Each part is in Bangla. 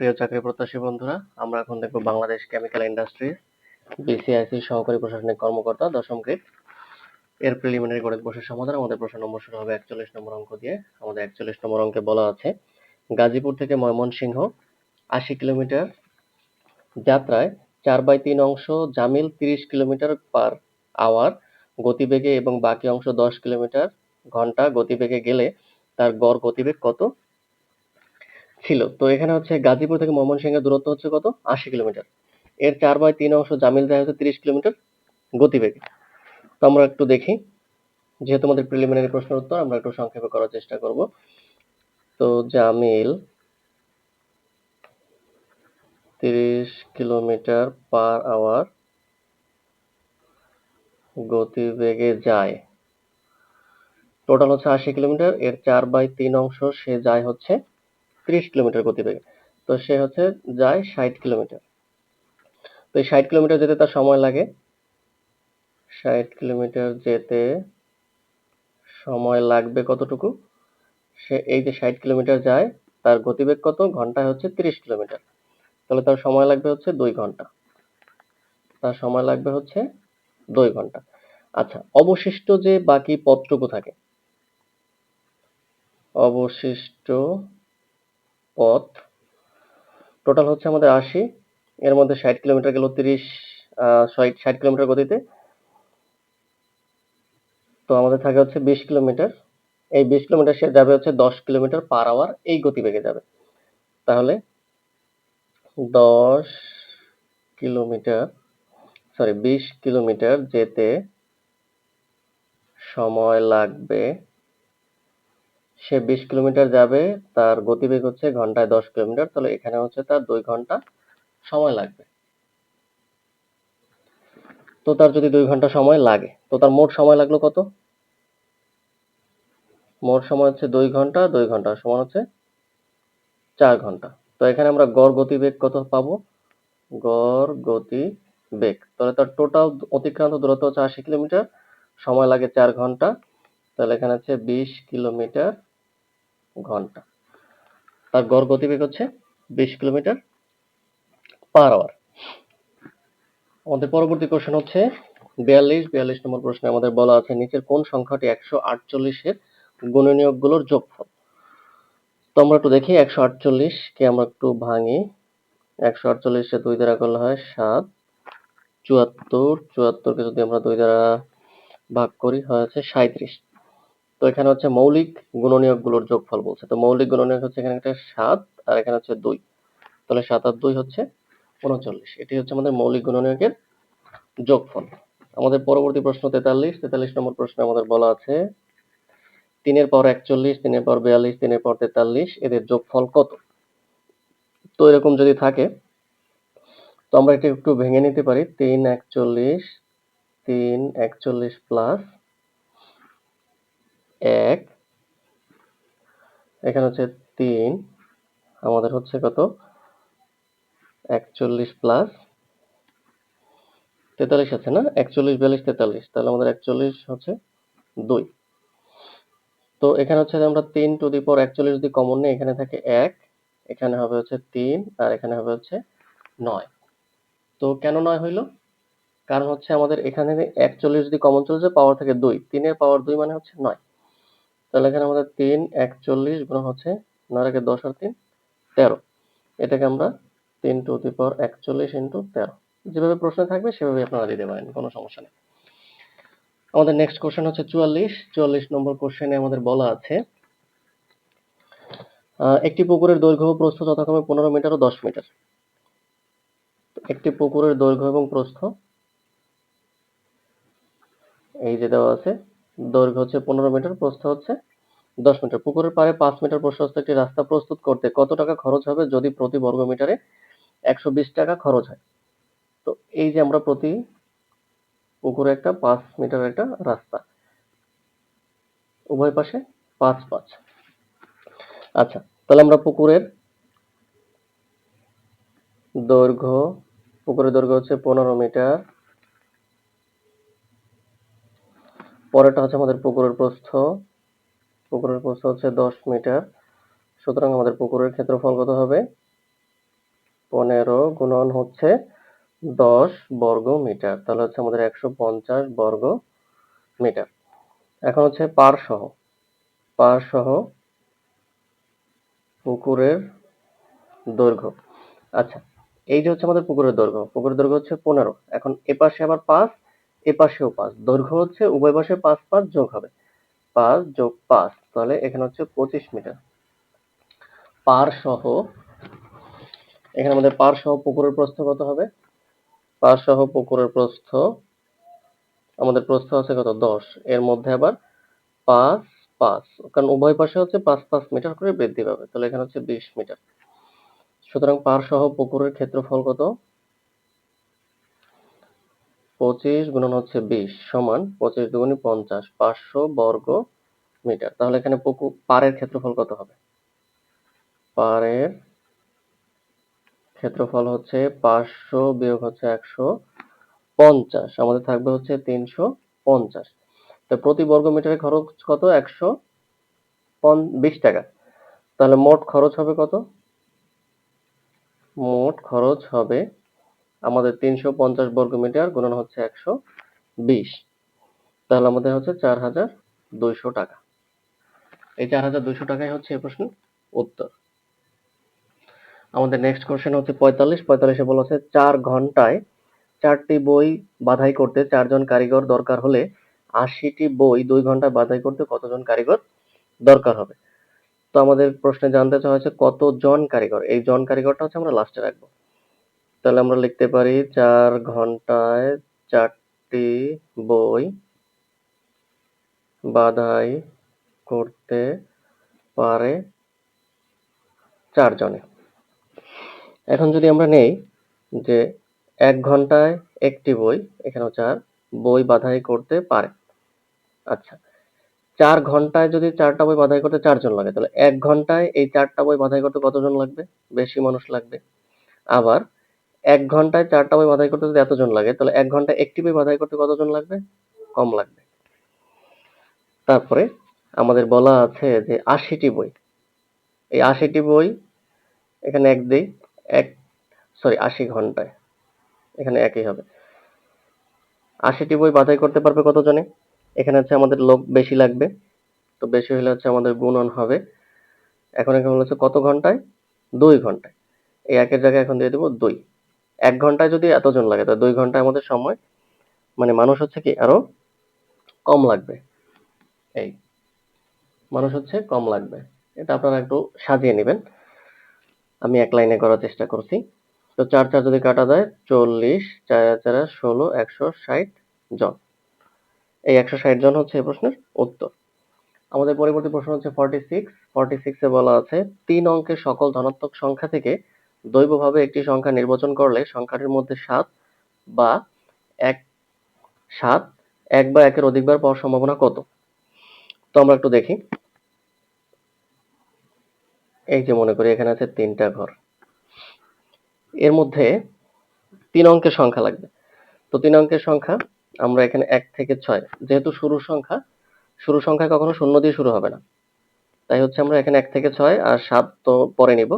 প্রিয় চাকরি প্রত্যাশী বন্ধুরা, আমরা এখন দেখব বাংলাদেশ কেমিক্যাল ইন্ডাস্ট্রি বিসিআইসি সহকারী প্রশাসনিক কর্মকর্তা দশম গ্রেড এর প্রিলিমিনারি গণিত বর্ষের সমাধান, আমাদের প্রশ্ন নম্বর শুরু হবে একচল্লিশ নম্বর অঙ্ক দিয়ে। আমাদের একচল্লিশ নম্বর অঙ্কে বলা আছে, গাজীপুর থেকে ময়মনসিংহ, আশি কিলোমিটার যাত্রায় চার বাই তিন অংশ, জামিল তিরিশ কিলোমিটার পার আওয়ার গতিবেগে এবং বাকি অংশ দশ কিলোমিটার ঘণ্টা, গতিবেগে গেলে তার গড় গতিবেগ কত? ছিল। তো এখানে হচ্ছে গাজীপুর থেকে ময়মনসিংহের দূরত্ব হচ্ছে কত? আশি কিলোমিটার। এর চার বাই তিন অংশ জামিল দেয় হচ্ছে তিরিশ কিলোমিটার গতিবেগে। তো আমরা একটু দেখি। যেহেতু আমাদের প্রিলিমিনারি প্রশ্নের উত্তর, আমরা একটু সংক্ষেপে করার চেষ্টা করব। তো জামিল তিরিশ কিলোমিটার পার আওয়ার গতিবেগে যায়। টোটাল হচ্ছে আশি কিলোমিটার। এর চার বাই তিন অংশ সে যায় হচ্ছে ত্রিশ কিলোমিটার গতিবেগে। তো সে হচ্ছে যায় ষাট কিলোমিটার। তো এই ষাট কিলোমিটার যেতে তার সময় লাগে। ষাট কিলোমিটার যেতে সময় লাগবে কতটুকু? সে এই যে ষাট কিলোমিটার যায়, তার গতিবেগ কত? ঘন্টায় হচ্ছে তিরিশ কিলোমিটার। তাহলে তার সময় লাগবে হচ্ছে দুই ঘণ্টা। তার সময় লাগবে হচ্ছে দুই ঘণ্টা। আচ্ছা অবশিষ্ট যে বাকি পথটুকু থাকে, অবশিষ্ট পথ। টোটাল হচ্ছে আমাদের আশি, এর মধ্যে ষাট কিলোমিটার গেল তিরিশ ষাট কিলোমিটার গতিতে। তো আমাদের থাকে হচ্ছে বিশ কিলোমিটার। এই বিশ কিলোমিটার সে যাবে হচ্ছে দশ কিলোমিটার পার আওয়ার এই গতিবেগে যাবে। তাহলে দশ কিলোমিটার সরি বিশ কিলোমিটার যেতে সময় লাগবে সে বিশ কিলোমিটার যাবে, তার গতিবেগ হচ্ছে ঘন্টায় দশ কিলোমিটার, তাহলে এখানে হচ্ছে তার দুই ঘণ্টা সময় লাগবে। তো তার যদি দুই ঘণ্টা সময় লাগে, তো তার মোট সময় লাগল কত? মোট সময় হচ্ছে দুই ঘণ্টা দুই ঘণ্টা সমান হচ্ছে চার ঘণ্টা। তো এখানে আমরা গড় গতিবেগ কত পাবো? গড় গতি বেগ তাহলে তার টোটাল অতিক্রান্ত দূরত্ব হচ্ছে আশি কিলোমিটার, সময় লাগে চার ঘণ্টা, তাহলে এখানে হচ্ছে বিশ কিলোমিটার ঘণ্টা। তার গড় গতিবেগ হচ্ছে বিশ কিলোমিটার পার আওয়ার আমাদের পরবর্তী কোশ্চেন হচ্ছে বিয়াল্লিশ। বিয়াল্লিশ নম্বর প্রশ্নে আমাদের বলা আছে, নিচের কোন সংখ্যাটি একশো আটচল্লিশের গুণনীয়কগুলোর যোগফল? তো আমরা একটু দেখি, একশো আটচল্লিশ কে আমরা একটু ভাঙি। একশো আটচল্লিশে দুই দ্বারা করলে হয় সাত। চুয়াত্তর, চুয়াত্তরকে যদি আমরা দুই দ্বারা ভাগ করি, হয় হচ্ছে সাঁত্রিশ তো এখানে হচ্ছে মৌলিক গুণনীয়কগুলোর যোগফল বলছে। তো মৌলিক গুণনীয়ক হচ্ছে এখানে একটা সাত আর এখানে হচ্ছে দুই। তাহলে সাত আর দুই হচ্ছে উনচল্লিশ। এটি হচ্ছে আমাদের মৌলিক গুণনীয়কের যোগফল। আমাদের পরবর্তী প্রশ্ন তেতাল্লিশ। তেতাল্লিশ নম্বর প্রশ্নে আমাদের বলা আছে, তিনের পর একচল্লিশ, তিনের পর বিয়াল্লিশ, তিনের পর তেতাল্লিশ, এদের যোগফল কত? তো এরকম যদি থাকে, তো আমরা এটা একটু ভেঙে নিতে পারি। তিন একচল্লিশ তিন একচল্লিশ প্লাস এক, এখানে হচ্ছে তিন, আমাদের হচ্ছে কত? একচল্লিশ প্লাস তেতাল্লিশ আছে না? একচল্লিশ, বিয়াল্লিশ, তেতাল্লিশ। তাহলে আমাদের একচল্লিশ হচ্ছে দুই। তো এখানে হচ্ছে আমরা তিন টু দি পর একচল্লিশ যদি কমন নেই, এখানে থাকে এক, এখানে হবে হচ্ছে তিন, আর এখানে হবে হচ্ছে নয়। তো কেন নয় হইল? কারণ হচ্ছে আমাদের এখানে একচল্লিশ যদি কমন চলে যায় পাওয়ার থেকে দুই। তিনের পাওয়ার দুই মানে হচ্ছে নয়। তাহলে এখানে আমাদের তিন একচল্লিশ গুণ হচ্ছে নয় রেখে দশ আর তিন, তেরো। এটাকে আমরা তিন টু দি পাওয়ার একচল্লিশ ইন্টু তেরো। যেভাবে প্রশ্ন থাকবে সেভাবে আপনারা দিতে পারেন, কোনো সমস্যা নেই। আমাদের নেক্সট কোশ্চেন হচ্ছে চুয়াল্লিশ। চুয়াল্লিশ নম্বর কোশ্চেনে আমাদের বলা আছে একটি পুকুরের দৈর্ঘ্য প্রস্থ যথাক্রমে পনেরো মিটার ও দশ মিটার। একটি পুকুরের দৈর্ঘ্য এবং প্রস্থ, এই যে দেওয়া আছে, দৈর্ঘ্য হচ্ছে পনেরো মিটার, প্রস্থ হচ্ছে দশ মিটার। পুকুরের পাড়ে পাঁচ মিটার প্রশস্ত একটি রাস্তা প্রস্তুত করতে কত টাকা খরচ হবে যদি প্রতি বর্গ মিটারে একশো বিশ টাকা খরচ হয়? তো এই যে আমরা প্রতি পুকুরে একটা পাঁচ মিটার একটা রাস্তা। উভয় পাশে পাঁচ পাঁচ। আচ্ছা তাহলে আমরা পুকুরের দৈর্ঘ্য পুকুরের দৈর্ঘ্য হচ্ছে পনেরো মিটার। পরেরটা হচ্ছে আমাদের পুকুরের প্রস্থ। পুকুরের প্রস্থ হচ্ছে দশ মিটার। সুতরাং আমাদের পুকুরের ক্ষেত্রফল কত হবে? পনেরো গুণন হচ্ছে দশ বর্গ মিটার। তাহলে হচ্ছে আমাদের একশো পঞ্চাশ বর্গ মিটার। এখন হচ্ছে পার সহ। পার সহ পুকুরের দৈর্ঘ্য। আচ্ছা এই যে হচ্ছে আমাদের পুকুরের দৈর্ঘ্য। পুকুরের দৈর্ঘ্য হচ্ছে পনেরো। এখন এপাশে আবার পাঁচ, এপাশেও পাঁচ। দৈর্ঘ্য হচ্ছে উভয় পাশে পাঁচ পাঁচ যোগ হবে। পাঁচ যোগ পাঁচ, তাহলে এখানে হচ্ছে পঁচিশ মিটার। পার সহ, এখানে আমাদের পার সহ পুকুরের প্রস্থ কত হবে? পার সহ পুকুরের প্রস্থ, আমাদের প্রস্থ আছে কত? দশ। এর মধ্যে আবার পাঁচ পাঁচ, কারণ উভয় পাশে হচ্ছে পাঁচ পাঁচ মিটার করে বৃদ্ধি পাবে, তাহলে এখানে হচ্ছে বিশ মিটার। সুতরাং পার সহ পুকুরের ক্ষেত্রফল কত? পঁচিশ গুণন হচ্ছে বিশ সমান পঁচিশ দুগুণি পঞ্চাশ, পাঁচশো বর্গ মিটার। তাহলে এখানে পুকুর পাড়ের ক্ষেত্রফল কত হবে? পাড়ের ক্ষেত্রফল হচ্ছে পাঁচশো বিয়োগ হচ্ছে একশো পঞ্চাশ, আমাদের থাকবে হচ্ছে তিনশো পঞ্চাশ। তো প্রতি বর্গ মিটারে খরচ কত? একশো বিশ টাকা। তাহলে মোট খরচ হবে কত? মোট খরচ হবে আমাদের তিনশো পঞ্চাশ বর্গ মিটার গুণন হচ্ছে একশো বিশ। তাহলে আমাদের হচ্ছে চার হাজার দুইশো টাকা। এই চার হাজার দুইশো টাকাই হচ্ছে এই প্রশ্নের উত্তর। আমাদের নেক্সট কোশ্চেন হচ্ছে পঁয়তাল্লিশ। পঁয়তাল্লিশে বলা হচ্ছে চার ঘন্টায় চারটি বই বাধাই করতে চারজন কারিগর দরকার হলে আশিটি বই দুই ঘন্টায় বাধাই করতে কতজন কারিগর দরকার হবে? তো আমাদের প্রশ্নে জানতে চাওয়া হয়েছে কতজন কারিগর? এই জন কারিগরটা হচ্ছে আমরা লাস্টে রাখব। তাহলে আমরা লিখতে পারি চার ঘন্টায় চারটি বই বাধাই করতে পারে চারজনে। এখন যদি আমরা নেই যে এক ঘন্টায় একটি বই এখানে চার, বই বাধাই করতে পারে। আচ্ছা চার ঘন্টায় যদি চারটা বই বাধাই করতে চারজন লাগে, তাহলে এক ঘন্টায় এই চারটা বই বাধাই করতে কতজন লাগবে? বেশি মানুষ লাগবে। আবার এক ঘন্টায় চারটা বই বাধাই করতে যদি এতজন লাগে, তাহলে এক ঘন্টায় একটি বই বাধাই করতে কতজন লাগবে? কম লাগবে। তারপরে আমাদের বলা আছে যে আশিটি বই। এই আশিটি বই এখানে এক দিই, এক সরি আশি ঘন্টায়। এখানে একই হবে। আশিটি বই বাধাই করতে পারবে কতজনে? এখানে হচ্ছে আমাদের লোক বেশি লাগবে। তো বেশি হলে হচ্ছে আমাদের গুণন হবে। এখন এখানে হচ্ছে কত ঘন্টায়? দুই ঘন্টায়। এই একের জায়গায় এখন দিয়ে দেবো দুই। এক ঘন্টায় যদি এতজন লাগে, তো দুই ঘন্টায় আমাদের সময় মানে মানুষ হচ্ছে কি আরও কম লাগবে। এই মানুষ হচ্ছে কম লাগবে। এটা আপনারা একটু সাজিয়ে নেবেন। আমি এক লাইনে করার চেষ্টা করছি। তো চার চার যদি কাটা যায়, চল্লিশ, চার চার, ষোলো, একশো ষাট জন। এই একশো ষাট জন হচ্ছে এই প্রশ্নের উত্তর। আমাদের পরবর্তী প্রশ্ন হচ্ছে ফর্টি সিক্স ফর্টি সিক্সে বলা আছে, তিন অঙ্কের সকল ধনাত্মক সংখ্যা থেকে দৈবভাবে একটি সংখ্যা নির্বাচন করলে সংখ্যাটির মধ্যে সাত বা এক, সাত, এক বা একের অধিকবার পাওয়ার সম্ভাবনা কত? তো আমরা একটু দেখি। এই যে মনে করি এখানে আছে তিনটা ঘর। এর মধ্যে তিন অঙ্কের সংখ্যা লাগবে। তো তিন অঙ্কের সংখ্যা আমরা এখানে এক থেকে ছয়। যেহেতু শুরুর সংখ্যা শুরু সংখ্যা কখনো শূন্য দিয়ে শুরু হবে না। তাই হচ্ছে আমরা এখানে এক থেকে ছয় আর সাত তো পরে নিব।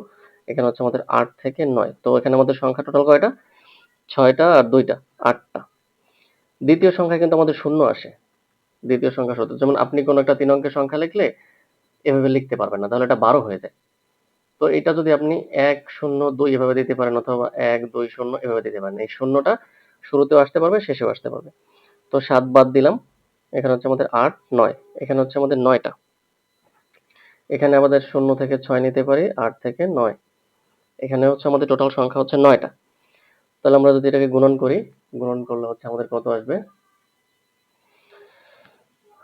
এখানে হচ্ছে আমাদের আট থেকে নয়। তো এখানে আমাদের সংখ্যা টোটাল কয়টা? ছয়টা আর দুইটা, আটটা। দ্বিতীয় সংখ্যা কিন্তু আমাদের শূন্য আসে। দ্বিতীয় সংখ্যা সত্য যেমন আপনি কোনো একটা তিন অঙ্কের সংখ্যা লিখলে এভাবে লিখতে পারবেন না, তাহলে এটা বারো হয়ে যায়। তো এটা যদি আপনি এক, শূন্য, দুই এভাবে দিতে পারেন অথবা এক, দুই, শূন্য এভাবে দিতে পারেন, এই শূন্যটা শুরুতেও আসতে পারবে, শেষেও আসতে পারবে। তো সাত বাদ দিলাম। এখানে হচ্ছে আমাদের আট, নয়। এখানে হচ্ছে আমাদের নয়টা। এখানে আমাদের শূন্য থেকে ছয় নিতে পারি, আট থেকে নয়। এখানে হচ্ছে আমাদের টোটাল সংখ্যা হচ্ছে নয়টা। তাহলে আমরা যদি এটাকে গুণন করি, গুণন করলে হচ্ছে আমাদের কত আসবে?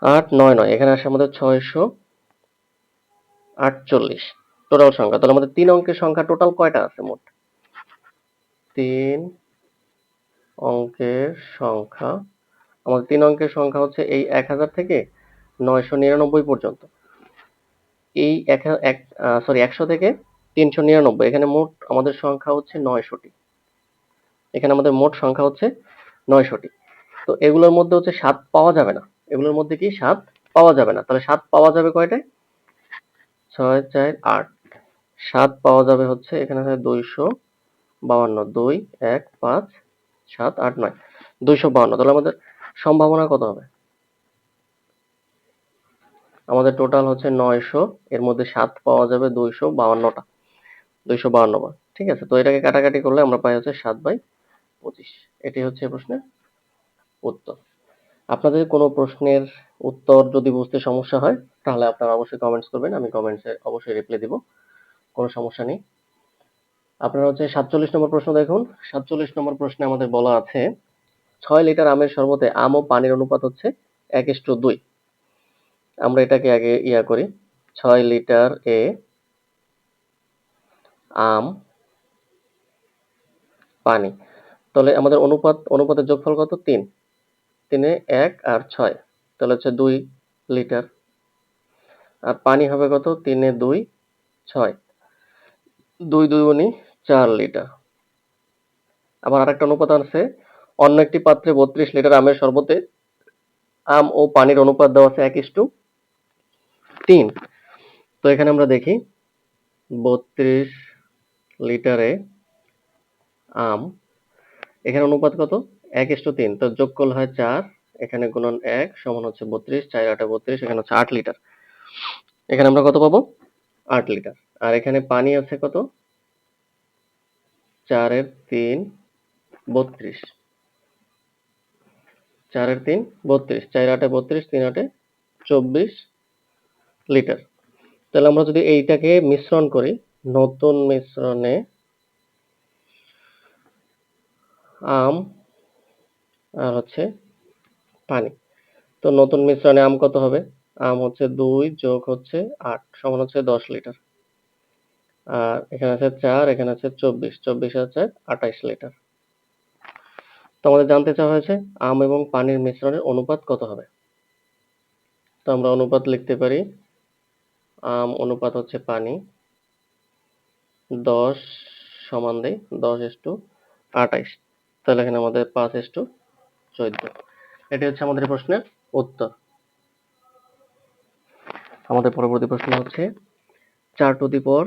আট, নয় নয়। এখানে আসে আমাদের ছয়শো আটচল্লিশ টোটাল সংখ্যা। তাহলে আমাদের তিন অঙ্কের সংখ্যা টোটাল কয়টা আছে মোট? তিন অঙ্কের সংখ্যা, আমাদের তিন অঙ্কের সংখ্যা হচ্ছে এই এক হাজার থেকে নয়শো নিরানব্বই পর্যন্ত। এই এক সরি একশো থেকে তিনশো নিরানব্বই। এখানে মোট আমাদের সংখ্যা হচ্ছে নয়শোটি। এখানে আমাদের মোট সংখ্যা হচ্ছে নয়শোটি। তো এগুলোর মধ্যে হচ্ছে সাত পাওয়া যাবে না। এগুলোর মধ্যে কি সাত পাওয়া যাবে না? তাহলে সাত পাওয়া যাবে কয়টায়? ছয়, চার, আট। সাত পাওয়া যাবে হচ্ছে এখানে দুইশো বাউান্ন দুই, এক, পাঁচ, সাত, আট, নয়। দুইশো বাউন্ন তাহলে আমাদের সম্ভাবনা কত হবে? আমাদের টোটাল হচ্ছে নয়শো। এর মধ্যে সাত পাওয়া যাবে দুইশো বাউান্নটা দুইশো বাউান্ন বার, ঠিক আছে? তো এটাকে কাটাকাটি করলে আমরা পাই হচ্ছে সাত বাই পঁচিশ। এটি হচ্ছে প্রশ্নের উত্তর। আপনাদের কোনো প্রশ্নের উত্তর যদি বুঝতে সমস্যা হয়, তাহলে আপনারা অবশ্যই কমেন্টস করবেন, আমি কমেন্টসে অবশ্যই রিপ্লাই দিব। কোনো সমস্যা নেই। আপনারা হচ্ছে সাতচল্লিশ নম্বর প্রশ্ন দেখুন। সাতচল্লিশ নম্বর প্রশ্নে আমাদের বলা আছে, ছয় লিটার আমের শরবতে আম ও পানির অনুপাত হচ্ছে এক ইস্টু দুই। আমরা এটাকে আগে ইয়া করি, ছয় লিটার এ আম, পানি। তাহলে আমাদের অনুপাত, অনুপাতের যোগফল কত? তিন। তিনে এক আর ছয়। তাহলে হচ্ছে দুই লিটার। আর পানি হবে কত? তিনে দুই, ছয়। দুই দুই গুণি চার লিটার। আবার আরেকটা অনুপাত আছে। অন্য একটি পাত্রে বত্রিশ লিটার আমের শরবতে আম ও পানির অনুপাত দেওয়া আছে এক ইস্টু তিন। তো এখানে আমরা দেখি, বত্রিশ লিটারে আম, এখানে অনুপাত কত? এক ইস্টু তিন। তো যোগ করলে হয় চার, এখানে গুণন এক সমান হচ্ছে বত্রিশ, চার আটা বত্রিশ, এখানে হচ্ছে আট লিটার। এখানে আমরা কত পাবো? আট লিটার। আর এখানে পানি আছে কত? চারের তিন, বত্রিশ। চারের তিন, বত্রিশ। চার আটে বত্রিশ, তিন আটে চব্বিশ লিটার। তাহলে আমরা যদি এইটাকে মিশ্রণ করি নতুন মিশ্রণে আম আর হচ্ছে পানি। তো নতুন মিশ্রণে আম কত হবে? আম হচ্ছে দুই যোগ হচ্ছে আট, সমান হচ্ছে দশ লিটার। আর এখানে আছে চার, এখানে আছে চব্বিশ চব্বিশ আছে আঠাইশ লিটার। তো আমাদের জানতে চাওয়া হয়েছে, আম এবং পানির মিশ্রণের অনুপাত কত হবে? তো আমরা অনুপাত লিখতে পারি, আম অনুপাত হচ্ছে পানি। দশ সমান দেই, দশ এস টু আঠাইশ। তাহলে এখানে আমাদের পাঁচ এস টু চোদ্দ। এটি হচ্ছে আমাদের প্রশ্নের উত্তর। আমাদের পরবর্তী প্রশ্ন হচ্ছে, চার টু দি পর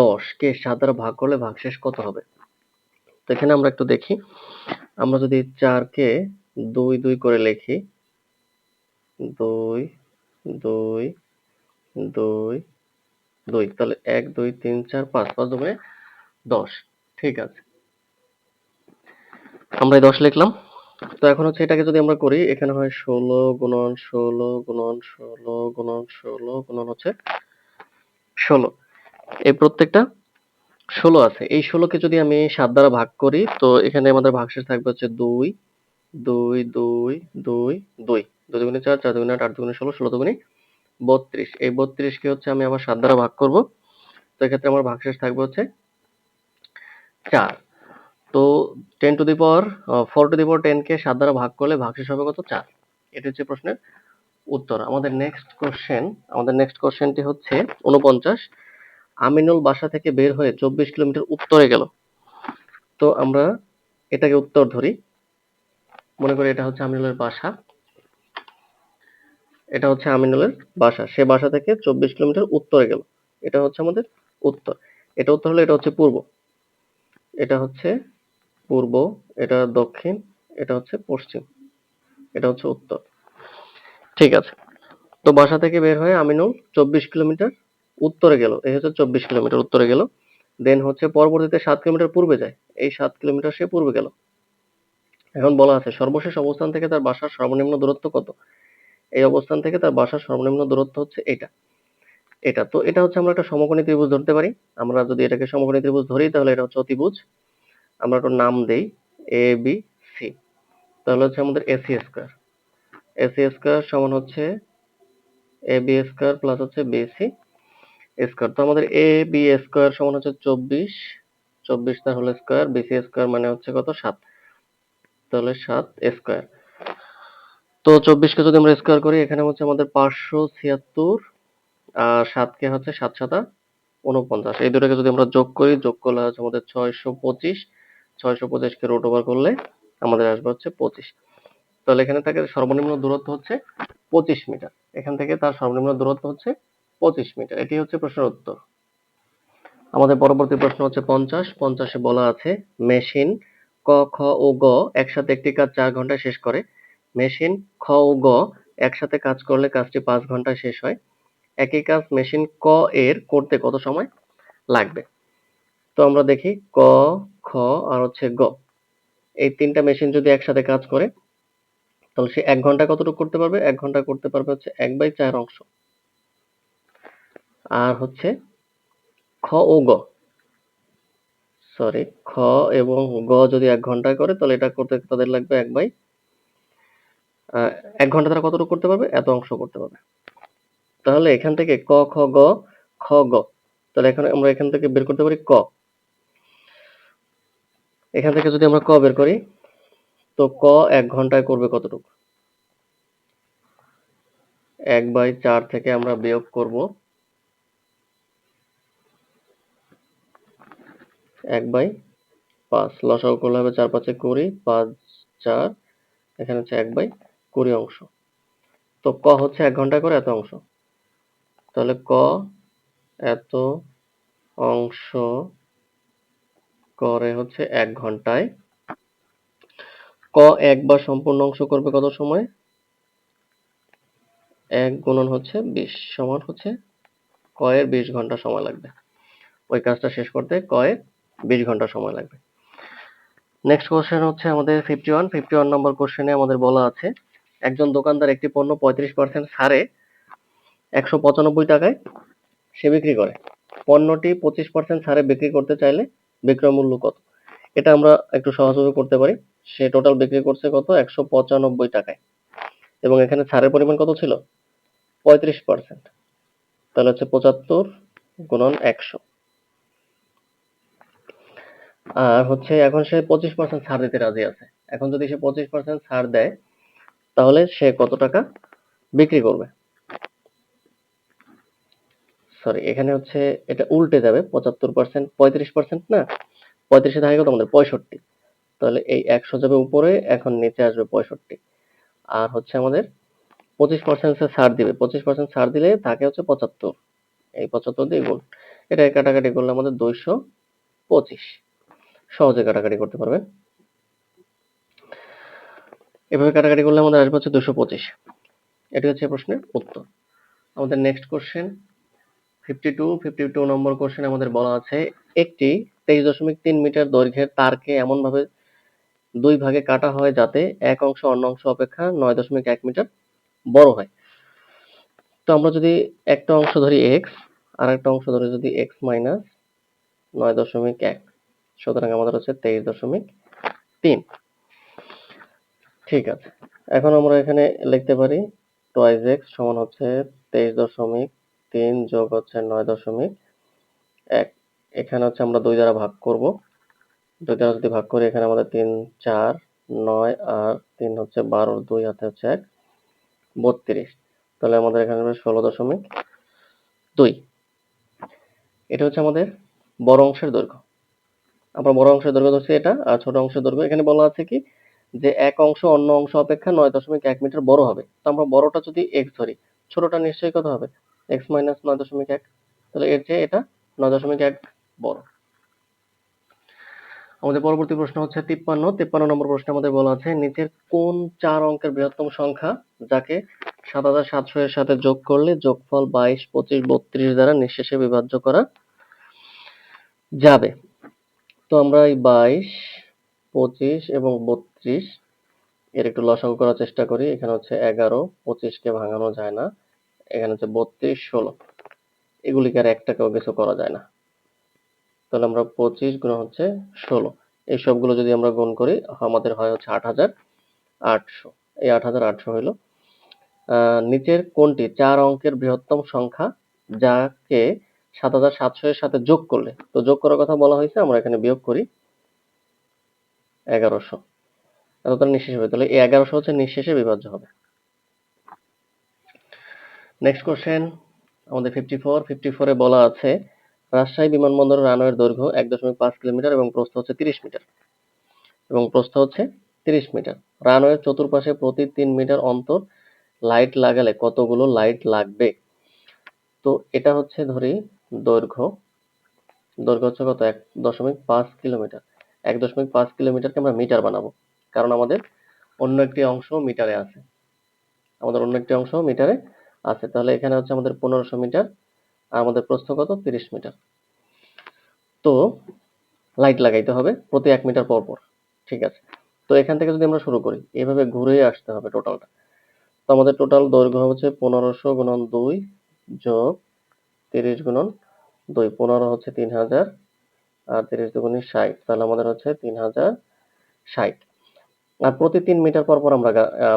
দশ, কে সাত দ্বারা ভাগ করলে ভাগশেষ কত হবে? তো এখানে আমরা একটু দেখি। আমরা যদি চারকে দুই দুই করে লিখি, দুই দুই দুই দুই, তাহলে এক, দুই, তিন, চার, পাঁচ পাঁচ দুগুণে দশ। ঠিক আছে। আমরা দশ লিখলাম। তো এখন হচ্ছে এটাকে যদি আমরা করি, এখানে হয় ষোলো গুণন ষোলো গুণন ষোলো গুণন ষোলো গুণন হচ্ছে ষোলো। এই প্রত্যেকটা ষোলো আছে। এই ষোলোকে যদি আমি সাত দ্বারা ভাগ করি, তো এখানে আমাদের ভাগশেষ থাকবে হচ্ছে দুই দুই দুই দুই দুই। দুই দুগুণে চার চার দুগুণে আট আট দুগুণে ষোলো ষোলো দুগুণে বত্রিশ। এই বত্রিশকে হচ্ছে আমি আবার সাত দ্বারা ভাগ করব। তো এক্ষেত্রে আমার ভাগশেষ থাকবে হচ্ছে চার। তো ten to the power four to the power টেনকে সাত দ্বারা ভাগ করলে ভাগশেষ হবে কত? চার। এটা হচ্ছে প্রশ্নের উত্তর। আমাদের নেক্সট কোশ্চেন আমাদের নেক্সট কোশ্চেনটি হচ্ছে উনপঞ্চাশ আমিনুল বাসা থেকে বের হয়ে চব্বিশ কিলোমিটার উত্তরে গেল। তো আমরা এটাকে উত্তর ধরি। মনে করি এটা হচ্ছে আমিনুলের বাসা। এটা হচ্ছে আমিনুলের বাসা। সে বাসা থেকে চব্বিশ কিলোমিটার উত্তরে গেল। এটা হচ্ছে আমাদের উত্তর। এটা উত্তর হলে, এটা হচ্ছে পূর্ব। এটা হচ্ছে পূর্ব, এটা দক্ষিণ, এটা হচ্ছে পশ্চিম। এটা হচ্ছে উত্তর। ঠিক আছে। তো বাসা থেকে বের হয়ে আমিনুল চব্বিশ কিলোমিটার উত্তরে গেল। এই হচ্ছে চব্বিশ কিলোমিটার উত্তরে গেল। দেন হচ্ছে পরবর্তীতে সাত কিলোমিটার পূর্বে যায়। এই সাত কিলোমিটার সে পূর্বে গেল। এখন বলা আছে, সর্বশেষ অবস্থান থেকে তার বাসার সর্বনিম্ন দূরত্ব কত? এই অবস্থান থেকে তার বাসার সর্বনিম্ন দূরত্ব হচ্ছে এটা। এটা তো এটা হচ্ছে আমরা একটা সমকোণী ত্রিভুজ ধরতে পারি। আমরা যদি এটাকে সমকোণী ত্রিভুজ ধরি, তাহলে এটা হচ্ছে অতিভুজ। আমরা একটা নাম দেই এ বি সি তাহলে হচ্ছে আমাদের এসি স্কোয়ার এসি স্কোয়ার সমান হচ্ছে এ বি স্কোয়ার প্লাস হচ্ছে বিসি স্কোয়ার তো আমাদের এ বি স্কোয়ার সমান হচ্ছে চব্বিশ। চব্বিশ তার হোল স্কোয়ার বিসি স্কোয়ার মানে হচ্ছে কত? সাত। তাহলে সাত স্কোয়ার তো চব্বিশকে যদি আমরা স্কোয়ার করি, এখানে হচ্ছে আমাদের পাঁচশো ছিয়াত্তর, আর সাতকে হচ্ছে সাত সাতা উনপঞ্চাশ এই দুটোকে যদি আমরা যোগ করি, যোগ করলে হচ্ছে আমাদের ছয়শো পঁচিশ। ছয়শো পঁচিশকে রুট ওভার করলে আমাদের আসবে হচ্ছে পঁচিশ। তাহলে এখানে থেকে সর্বনিম্ন দূরত্ব হচ্ছে পঁচিশ মিটার। এখান থেকে তার সর্বনিম্ন দূরত্ব হচ্ছে পঁচিশ মিটার। এটি হচ্ছে প্রশ্নের উত্তর। আমাদের পরবর্তী প্রশ্ন হচ্ছে পঞ্চাশ। পঞ্চাশে বলা আছে মেশিন ক, খ ও গ একসাথে একটি কাজ চার ঘন্টায় শেষ করে। মেশিন খ ও গ একসাথে কাজ করলে কাজটি পাঁচ ঘন্টায় শেষ হয়। একই কাজ মেশিন ক এর করতে কত সময় লাগবে? তো আমরা দেখি ক, খ আর হচ্ছে গ। এই তিনটা মেশিন যদি একসাথে কাজ করে, তাহলে সে এক ঘণ্টা কতটুকু করতে পারবে? এক ঘণ্টা করতে পারবে হচ্ছে এক বাই চার অংশ। আর হচ্ছে খ ও গ। সরি খ এবং গ যদি এক ঘন্টায় করে, তাহলে এটা করতে তাদের লাগবে এক বাই এক ঘণ্টা তারা কতটুকু করতে পারবে? এত অংশ করতে পারবে। তাহলে এখান থেকে ক, খ, গ খ, গ। তাহলে এখানে আমরা এখান থেকে বের করতে পারি ক। এখান থেকে যদি আমরা ক বের করি, তো ক এক ঘন্টায় করবে কতটুকু? এক বাই চার থেকে আমরা বিয়োগ করব। এক বাই পাঁচ। লসাগু করলে হবে চার পাঁচে কুড়ি, পাঁচ চার। এখানে হচ্ছে এক বাই কুড়ি অংশ। তো ক হচ্ছে এক ঘণ্টা করে এত অংশ। তাহলে ক এত অংশ করে হচ্ছে এক ঘন্টায়। ক একবার সম্পূর্ণ অংশ করবে কত সময়? এক গুণন হচ্ছে বিশ সমান হচ্ছে ক এর বিশ ঘণ্টা সময় লাগবে। ওই কাজটা শেষ করতে ক এর বিশ ঘণ্টা সময় লাগবে। নেক্সট কোশ্চেন হচ্ছে আমাদের fifty one fifty one number কোশ্চেনে আমাদের বলা আছে একজন দোকানদার একটি পণ্য পঁয়ত্রিশ পার্সেন্ট ছাড়ে একশো পঁচানব্বই টাকায় সে বিক্রি করে। পণ্যটি পঁচিশ পার্সেন্ট ছাড়ে বিক্রি করতে চাইলে বিক্রয় মূল্য কত? এটা আমরা একটু সহজভাবে করতে পারি। সে টোটাল বিক্রি করছে কত? একশো পঁচানব্বই টাকায়। এবং এখানে ছাড়ের পরিমাণ কত ছিল? পঁয়ত্রিশ পার্সেন্ট তাহলে হচ্ছে পঁচাত্তর গুণন একশো। আর হচ্ছে এখন সে পঁচিশ পার্সেন্ট ছাড় দিতে রাজি আছে। এখন যদি সে পঁচিশ পার্সেন্ট ছাড় দেয় তাহলে সে কত টাকা বিক্রি করবে? সরি এখানে হচ্ছে এটা উল্টে যাবে, পঁচাত্তর পার্সেন্ট পঁয়ত্রিশ পার্সেন্ট না? পঁয়ত্রিশে থাকে কত? আমাদের পঁয়ষট্টি। তাহলে এই একশো যাবে উপরে, এখন নিচে আসবে পঁয়ষট্টি। আর হচ্ছে আমাদের পঁচিশ পার্সেন্ট ছাড় দিবে। পঁচিশ পার্সেন্ট ছাড় দিলে থাকে হচ্ছে পঁচাত্তর। এই পঁচাত্তর দিয়ে গুণ। এটা কাটাকাটি করলে আমাদের দুইশো পঁচিশ। সহজে কাটাকাটি করতে পারবেন এভাবে কাটাকাটি করলে আমাদের আসবে হচ্ছে দুশো পঁচিশ। এটি হচ্ছে প্রশ্নের উত্তর। আমাদের next question fifty two fifty two number question আমাদের বলা আছে, একটি তেইশ দশমিক তিন মিটার দৈর্ঘ্যের তারকে এমনভাবে দুই ভাগে কাটা হয় যাতে এক অংশ অন্য অংশ অপেক্ষা নয় দশমিক এক মিটার বড় হয়। তো আমরা যদি একটা অংশ ধরি এক্স আর একটা অংশ ধরি যদি এক্স মাইনাস নয় দশমিক এক, সুতরাং আমাদের হচ্ছে তেইশ দশমিক তিন। ঠিক আছে। এখন আমরা এখানে লিখতে পারি টয়েস এক্স সমান হচ্ছে তেইশ দশমিক তিন যোগ হচ্ছে নয় দশমিক এক। এখানে হচ্ছে আমরা দুই দ্বারা ভাগ করব। দুই দ্বারা যদি ভাগ করি, এখানে আমাদের তিন, চার, নয় আর তিন হচ্ছে বারো, দুই হাতে হচ্ছে এক, বত্রিশ। তাহলে আমাদের এখানে ষোলো দশমিক দুই। এটা হচ্ছে আমাদের বড় অংশের দৈর্ঘ্য। আমরা বড় অংশের দৈর্ঘ্য ধরছি এটা আর ছোট অংশের দৈর্ঘ্য। এখানে বলা আছে কি যে এক অংশ অন্য অংশ অপেক্ষা নয় দশমিক এক মিটার বড় হবে। তো আমরা বড়টা যদি এক্স ধরি, ছোটটা নিশ্চয়ই কত হবে? এক্স মাইনাস নয় দশমিক এক। তাহলে এর চেয়ে এটা নয় দশমিক এক বড়। আমাদের পরবর্তী প্রশ্ন হচ্ছে তিপ্পান্ন। তিপ্পান্ন নম্বর প্রশ্নে আমাদের বলা আছে, নিচের কোন চার অঙ্কের বৃহত্তম সংখ্যা যাকে সাত হাজার সাতশো এর সাথে যোগ করলে যোগফল বাইশ, পঁচিশ, বত্রিশ দ্বারা নিঃশেষে বিভাজ্য করা যাবে। তো আমরা এই বাইশ, পঁচিশ এবং বত্রিশ এর একটু লসাগু করার চেষ্টা করি। এখানে হচ্ছে এগারো, পঁচিশকে ভাঙানো যায় না। এখানে হচ্ছে বত্রিশ, ষোলো। এগুলিকে আর একটাকেও কিছু করা যায় না। তাহলে আমরা পঁচিশ গুণ হচ্ছে ষোলো। এই সবগুলো যদি আমরা গুণ করি, আমাদের হয় হচ্ছে আট হাজার আটশো। এই আট হাজার আটশো হইল। নিচের কোনটি? চার অঙ্কের বৃহত্তম সংখ্যা যাকে সাত হাজার সাতশো এর সাথে যোগ করলে। তো যোগ করার কথা বলা হয়েছে, আমরা এখানে বিয়োগ করি এগারোশো। এতটা নিঃশেষ হবে। তাহলে এই এগারোশো হচ্ছে নিঃশেষে বিভাজ্য হবে। নেক্সট কোশ্চেন আমাদের ফিফটি ফোর ফিফটি ফোরে বলা আছে, রাজশাহী বিমানবন্দর রানওয়ের দৈর্ঘ্য এক দশমিক পাঁচ কিলোমিটার এবং প্রস্থ হচ্ছে তিরিশ মিটার। এবং প্রস্থ হচ্ছে তিরিশ মিটার। রানওয়ের চতুর্পাশে প্রতি তিন মিটার অন্তর লাইট লাগালে কতগুলো লাইট লাগবে? তো এটা হচ্ছে ধরি দৈর্ঘ্য। দৈর্ঘ্য হচ্ছে কত? এক দশমিক পাঁচ কিলোমিটার। এক দশমিক পাঁচ কিলোমিটারকে আমরা মিটার বানাবো। কারণ আমাদের অন্য একটি অংশ মিটারে আছে। আমাদের অন্য একটি অংশ মিটারে আছে। তাহলে এখানে হচ্ছে আমাদের পনেরোশো মিটার আর আমাদের প্রস্থ কত? তিরিশ মিটার। তো লাইট লাগাইতে হবে প্রতি এক মিটার পর পর, ঠিক আছে? তো এখান থেকে যদি আমরা শুরু করি, এভাবে ঘুরে আসতে হবে টোটালটা তো আমাদের টোটাল দৈর্ঘ্য হচ্ছে পনেরোশো গুণন দুই যোগ তিরিশ গুণন দুই। পনেরো হচ্ছে তিন হাজার আর তিরিশ দুগুণি ষাট। তাহলে আমাদের হচ্ছে তিন হাজার ষাট। আর প্রতি তিন মিটার পর পর আমরা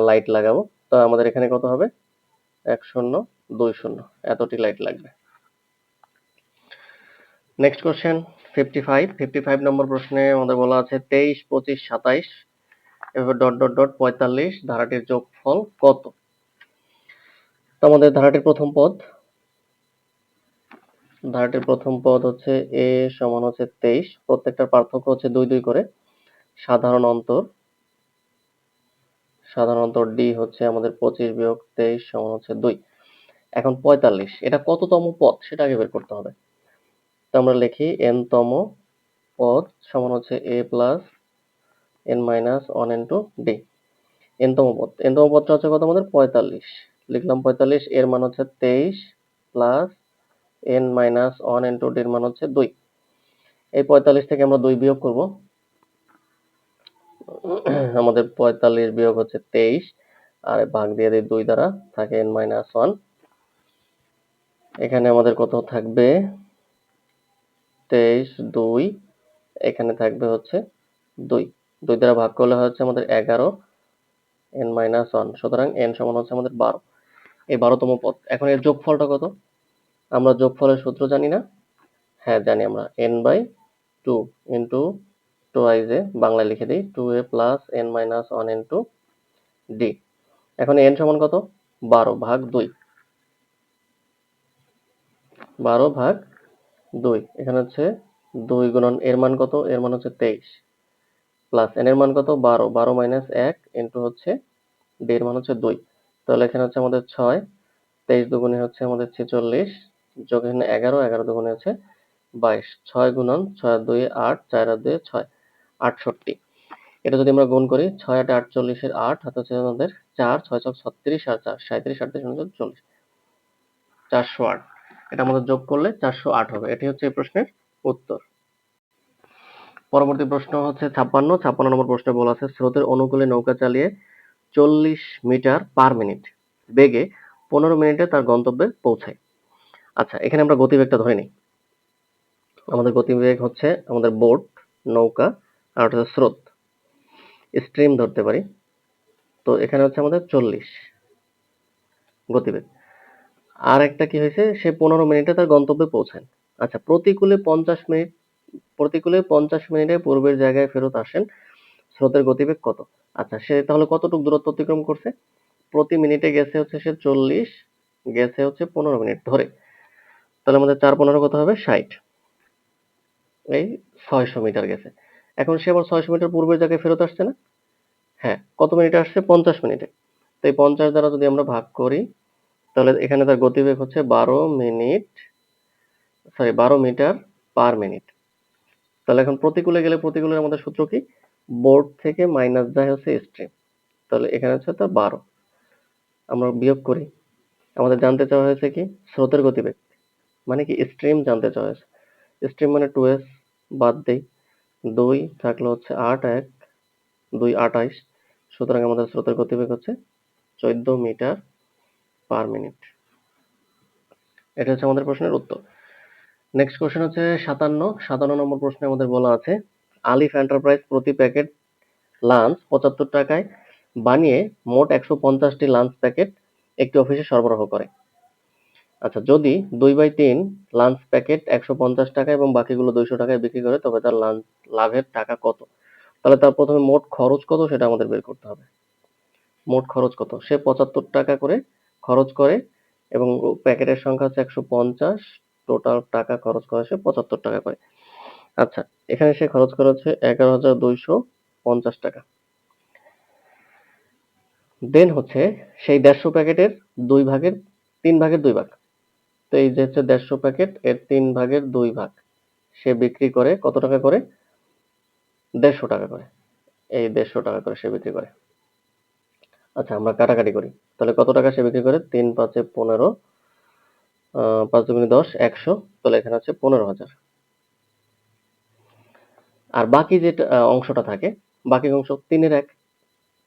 লাইট লাগাবো। তো আমাদের এখানে কত হবে? এক শূন্য দুই শূন্য এতটি লাইট লাগবে। Next question fifty five fifty five number প্রশ্নে আমাদের বলা আছে তেইশ, পঁচিশ, সাতাইশ, এভাবে ডট ডট ডট পঁয়তাল্লিশ, ধারাটির যোগফল কত? তো আমাদের ধারাটির প্রথম পদ, ধারাটির প্রথম পদ হচ্ছে এ সমান হচ্ছে তেইশ। প্রত্যেকটার পার্থক্য হচ্ছে দুই দুই করে। সাধারণ অন্তর সাধারণ অন্তর ডি হচ্ছে আমাদের পঁচিশ বিয়োগ তেইশ সমান হচ্ছে দুই। এখন পঁয়তাল্লিশ, এটা কততম পদ সেটা আগে বের করতে হবে। তো আমরা লিখি এনতম পদ সমান হচ্ছে A plus N minus one into D N তম পদ এন তম পদটা হচ্ছে কত আমাদের? পঁয়তাল্লিশ। লিখলাম পঁয়তাল্লিশ, এর মান হচ্ছে তেইশ plus N minus one into ডির মান হচ্ছে দুই। এই পঁয়তাল্লিশ থেকে আমরা দুই বিয়োগ করব। আমাদের পঁয়তাল্লিশ বিয়োগ হচ্ছে তেইশ, আর ভাগ দিয়ে দিই দুই দ্বারা, থাকে এন মাইনাস ওয়ান এখানে আমাদের কত থাকবে? তেইশ, দুই, এখানে থাকবে হচ্ছে দুই। দুই দ্বারা ভাগ করলে হচ্ছে আমাদের এগারো এন মাইনাস ওয়ান সুতরাং এন সমান হচ্ছে আমাদের বারো। এই বারোতম পদ। এখন এর যোগফলটা কত? আমরা যোগফলের সূত্র জানি না। হ্যাঁ জানি আমরা। N by two into two আইজে বাংলায় লিখে দিই two A plus N minus one into D এখন এন সমান কত? বারো ভাগ দুই। বারো ভাগ দুই, এখানে হচ্ছে দুই গুণন, এর মান কত? এর মান হচ্ছে তেইশ। প্লাস এন এর মান কত? বারো বারো মাইনাস এক ইন্টু হচ্ছে ডি এর মান হচ্ছে দুই। তাহলে এখানে হচ্ছে আমাদের ছয়, তেইশ দুগুণে হচ্ছে আমাদের ছেচল্লিশ, যোগ এখানে এগারো এগারো দুগুণে হচ্ছে বাইশ। ছয় গুণন, ছয় দুই, আট, চার দুই, ছয়। আটষট্টি। এটা যদি আমরা গুণ করি, ছয় আট আটচল্লিশের আট, হাতে হচ্ছে আমাদের চার, ছয় ছক ছত্রিশ আর চার সাঁত্রিশ আটত্রিশ, উনচল্লিশ, চল্লিশ। চারশো আট। এটা আমাদের যোগ করলে চারশো আট হবে। এটি হচ্ছে এই প্রশ্নের উত্তর। পরবর্তী প্রশ্ন হচ্ছে ছাপ্পান্ন। ছাপ্পান্ন নম্বর প্রশ্নে বলা আছে, স্রোতের অনুকূলে নৌকা চালিয়ে চল্লিশ মিটার পার মিনিট বেগে পনেরো মিনিটে তার গন্তব্যে পৌঁছায়। আচ্ছা এখানে আমরা গতিবেগটা ধরে নিই আমাদের গতিবেগ হচ্ছে আমাদের বোট, নৌকা আর হচ্ছে স্রোত। স্ট্রিম ধরতে পারি। তো এখানে হচ্ছে আমাদের চল্লিশ গতিবেগ। আর একটা কি হয়েছে? সে পনেরো মিনিটে তার গন্তব্যে পৌঁছান আচ্ছা প্রতিকূলে পঞ্চাশ মিনিট, প্রতিকূলে পঞ্চাশ মিনিটে পূর্বের জায়গায় ফেরত আসেন। স্রোতের গতিবেগ কত? আচ্ছা সে তাহলে কতটুকু দূরত্ব অতিক্রম করছে? প্রতি মিনিটে গেছে হচ্ছে সে চল্লিশ, গেছে হচ্ছে পনেরো মিনিট ধরে। তাহলে আমাদের চার পনেরো কত হবে? ষাট। এই ছয়শো মিটার গেছে। এখন সে আবার ছয়শো মিটার পূর্বের জায়গায় ফেরত আসছে না? হ্যাঁ কত মিনিটে আসছে? পঞ্চাশ মিনিটে। তো এই পঞ্চাশ দ্বারা যদি আমরা ভাগ করি, তাহলে এখানে তার গতিবেগ হচ্ছে বারো মিনিট সরি বারো মিটার পার মিনিট। তাহলে এখন প্রতিকূলে গেলে প্রতিকূলের আমাদের সূত্র কি? বোর্ড থেকে মাইনাস যায় হচ্ছে স্ট্রিম। তাহলে এখানে হচ্ছে তার বারো। আমরা বিয়োগ করি। আমাদের জানতে চাওয়া হয়েছে কি? স্রোতের গতিবেগ। মানে কি? স্ট্রিম জানতে চাওয়া হয়েছে। স্ট্রিম মানে টু এস বাদ দেই। দুই থাকল হচ্ছে আট, এক, দুই, আঠাইশ। সুতরাং আমাদের স্রোতের গতিবেগ হচ্ছে চোদ্দ মিটার পার মিনিট। এটা হচ্ছে আমাদের প্রশ্নের উত্তর। নেক্সট কোশ্চেন হচ্ছে সাতান্ন। সাতান্ন নম্বর প্রশ্নে আমাদের বলা আছে, আলিফ এন্টারপ্রাইজ প্রতি প্যাকেট লাঞ্চ পঁচাত্তর টাকায় বানিয়ে মোট একশো পঞ্চাশটি লাঞ্চ প্যাকেট একটি অফিসে সরবরাহ করে। আচ্ছা যদি দুই বাই তিন লাঞ্চ প্যাকেট একশো পঞ্চাশ টাকা এবং বাকিগুলো দুইশো টাকায় বিক্রি করে, তবে তার লাঞ্চ লাভের টাকা কত? তাহলে তার প্রথমে মোট খরচ কত সেটা আমাদের বের করতে হবে। মোট খরচ কত? সে পঁচাত্তর টাকা করে খরচ করে এবং প্যাকেটের সংখ্যা হচ্ছে একশো পঞ্চাশ টোটাল টাকা খরচ করে সে পঁচাত্তর টাকা করে। আচ্ছা এখানে সে খরচ করে হচ্ছে এগারো হাজার দুইশো পঞ্চাশ টাকা। দেন হচ্ছে সেই দেড়শো প্যাকেটের দুই ভাগের, তিন ভাগের দুই ভাগ। তো এই যে হচ্ছে দেড়শো প্যাকেট, এর তিন ভাগের দুই ভাগ। সে বিক্রি করে কত টাকা করে? দেড়শো টাকা করে। এই দেড়শো টাকা করে সে বিক্রি করে। আচ্ছা আমরা কাটাকাটি করি। তাহলে কত টাকা সে বিক্রি করে? তিন, পাঁচে পনেরো পাঁচ দুগুণে দশ, একশো। তাহলে এখানে হচ্ছে পনেরো হাজার। আর বাকি যে অংশটা থাকে, বাকি অংশ তিনের এক।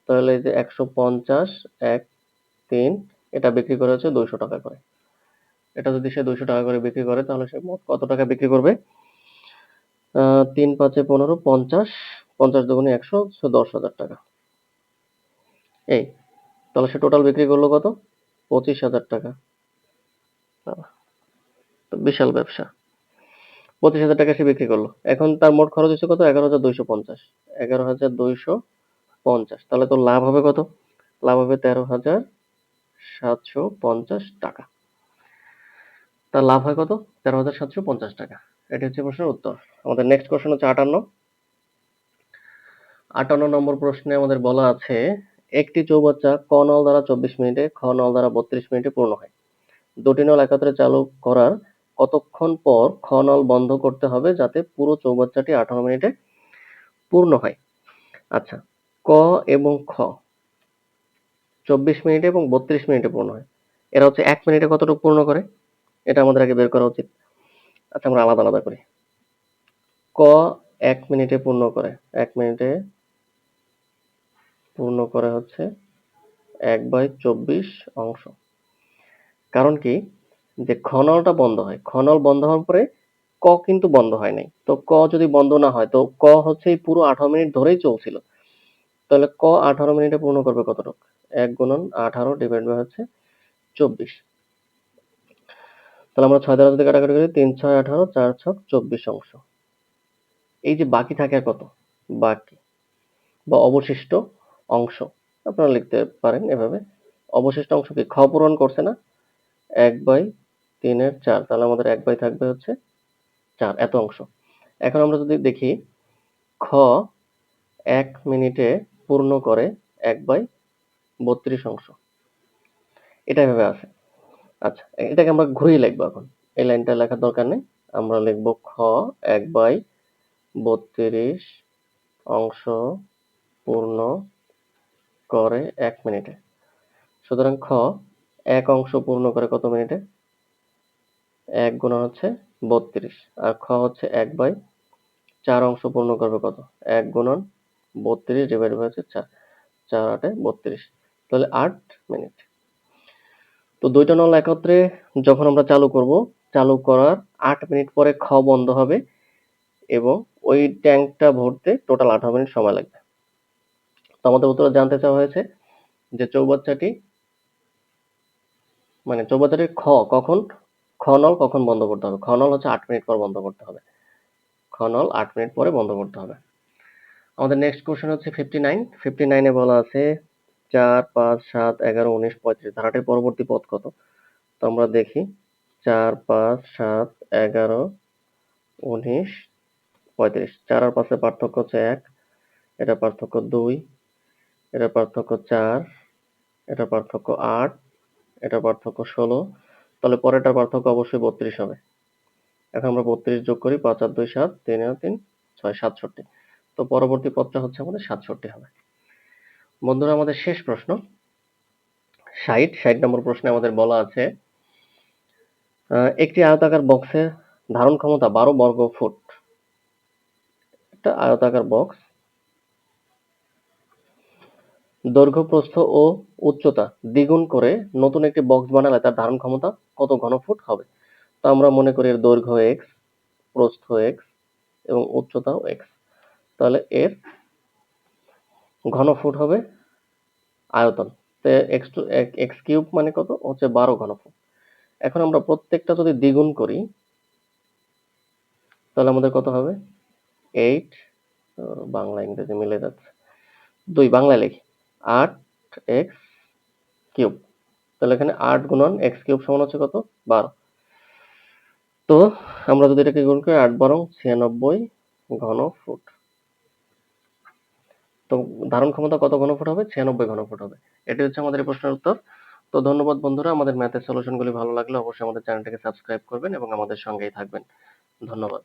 তাহলে যে একশো পঞ্চাশ, এক, তিন, এটা বিক্রি করে হচ্ছে দুইশো টাকা করে। এটা যদি সে দুইশো টাকা করে বিক্রি করে, তাহলে সে মোট কত টাকা বিক্রি করবে? তিন পাঁচে পনেরো, পঞ্চাশ পঞ্চাশ দুগুণে একশো দশ হাজার টাকা। এই, তাহলে সে টোটাল বিক্রি করল কত? পঁচিশ হাজার টাকা। বিশাল ব্যবসা। পঁচিশ হাজার টাকা সে বিক্রি করল। এখন তার মোট খরচ হচ্ছে কত? এগারো হাজার দুইশো পঞ্চাশ। এগারো হাজার দুইশো পঞ্চাশ। তাহলে তো লাভ হবে কত? লাভ হবে তেরো হাজার সাতশো পঞ্চাশ টাকা। তার লাভ হয় কত? তেরো হাজার সাতশো পঞ্চাশ টাকা। এটি হচ্ছে প্রশ্নের উত্তর। আমাদের নেক্সট কোশ্চেন হচ্ছে আটান্ন। আটান্ন নম্বর প্রশ্নে আমাদের বলা আছে, একটি চৌবাচ্চা ক নল দ্বারা চব্বিশ মিনিটে, খ নল দ্বারা বত্রিশ মিনিটে পূর্ণ হয়। দুটি নল একত্রে চালু করার কতক্ষণ পর খ নল বন্ধ করতে হবে যাতে পুরো চৌবাচ্চাটি আঠারো মিনিটে পূর্ণ হয়? আচ্ছা ক এবং খ চব্বিশ মিনিটে এবং বত্রিশ মিনিটে পূর্ণ হয়। এরা হচ্ছে এক মিনিটে কতটুকু পূর্ণ করে? এটা আমাদের আগে বের করা উচিত। আচ্ছা আমরা আলাদা আলাদা করি। ক এক মিনিটে পূর্ণ করে। এক মিনিটে পূর্ণ করে হচ্ছে এক বাই চব্বিশ অংশ। কারণ কি? যে খনলটা বন্ধ হয়। খনল বন্ধ হওয়ার পরে ক কিন্তু বন্ধ হয় নাই। তো ক যদি বন্ধ না হয়, তো ক হচ্ছে পুরো আঠারো মিনিট ধরেই চলছিল। তাহলে ক আঠারো মিনিটে পূর্ণ করবে কতটুকু? এক গুণন আঠারো ডিভাইড বাই হচ্ছে চব্বিশ। তাহলে আমরা ছয় দ্বারা যদি কাটাকাটি করি, তিন, ছয়, আঠারো, চার, ছক, চব্বিশ অংশ। এই যে বাকি থাকে কত? বাকি বা অবশিষ্ট অংশ। আপনারা লিখতে পারেন এভাবে। অবশিষ্ট অংশ কি খ পূরণ করছে না? এক বাই তিনের চার। তাহলে আমাদের এক বাই থাকবে হচ্ছে চার, এত অংশ। এখন আমরা যদি দেখি, খ এক মিনিটে পূর্ণ করে এক বাই বত্রিশ অংশ। এটা এভাবে আছে আচ্ছা এটাকে আমরা ঘুরিয়ে লিখব এখন। এই লাইনটা লেখার দরকার নেই। আমরা লিখব খ, এক বাই বত্রিশ অংশ পূর্ণ করে এক মিনিটে। সুতরাং খ, এক অংশ পূর্ণ করে কত মিনিটে? এক গুণ হচ্ছে বত্রিশ। আর খ হচ্ছে এক বাই চার অংশ পূর্ণ করবে কত? এক গুণন বত্রিশ ডিভাইড বাই হচ্ছে চার। চার আটে বত্রিশ। তাহলে আট মিনিট। তো দুইটা নল একত্রে যখন আমরা চালু করব, চালু করার আট মিনিট পরে খ বন্ধ হবে এবং ওই ট্যাঙ্কটা ভরতে টোটাল আঠারো মিনিট সময় লাগবে। তো আমাদের উত্তরে জানতে চাওয়া হয়েছে যে চৌবাচ্চাটি মানে চৌবাচ্চাটির খ কখন, খ নল কখন বন্ধ করতে হবে? খ নল হচ্ছে আট মিনিট পর বন্ধ করতে হবে। খ নল আট মিনিট পরে বন্ধ করতে হবে। আমাদের নেক্সট কোশ্চেন হচ্ছে ফিফটি নাইন ফিফটি নাইনে বলা আছে চার, পাঁচ, সাত, এগারো, উনিশ, পঁয়ত্রিশ। ধারাটির পরবর্তী পথ কত? তো আমরা দেখি, চার, পাঁচ, সাত, এগারো, উনিশ, পঁয়ত্রিশ। চার আর পাঁচের পার্থক্য হচ্ছে এক, এটা পার্থক্য দুই, এটা পার্থক্য চার, এটা পার্থক্য আট, এটা পার্থক্য ষোলো। তাহলে পরেরটার পার্থক্য অবশ্যই বত্রিশ হবে। এখন আমরা বত্রিশ যোগ করি, পাঁচ আর দুই, সাত, তিন আর তিন, ছয়, সাতষট্টি। তো পরবর্তী পদটা হচ্ছে আমাদের সাতষট্টি হবে। বন্ধুরা, আমাদের শেষ প্রশ্ন। ষাট ষাট নম্বর প্রশ্নে আমাদের বলা আছে একটি আয়তাকার বক্সের ধারণ ক্ষমতা বারো বর্গ ফুট। একটা আয়তাকার বক্স দৈর্ঘ্য প্রস্থ ও উচ্চতা দ্বিগুণ করে নতুন একটি বক্স বানালে তার ধারণ ক্ষমতা কত ঘনফুট হবে? তো আমরা মনে করি এর দৈর্ঘ্য এক্স প্রস্থ এক্স এবং উচ্চতাও এক্স তাহলে এর ঘনফুট হবে আয়তন। এক্স টু এক্স কিউব মানে কত? হচ্ছে বারো ঘনফুট এখন আমরা প্রত্যেকটা যদি দ্বিগুণ করি, তাহলে আমাদের কত হবে? এইট বাংলা ইংরেজি মিলে যাচ্ছে। দুই, বাংলায় লিখি। আট এক্স কিউব তাহলে এখানে আট গুণন এক্স কিউব সমান হচ্ছে কত? বারো। তো আমরা যদি এটাকে গুণ করি, আট বারো ছিয়ানব্বই ঘন ফুট। তো ধারণ ক্ষমতা কত ঘনফুট হবে? ছিয়ানব্বই ঘনফুট হবে। এটি হচ্ছে আমাদের এই প্রশ্নের উত্তর। তো ধন্যবাদ বন্ধুরা, আমাদের ম্যাথের সলিউশনগুলি ভালো লাগলে অবশ্যই আমাদের চ্যানেলটিকে সাবস্ক্রাইব করবেন এবং আমাদের সঙ্গেই থাকবেন। ধন্যবাদ।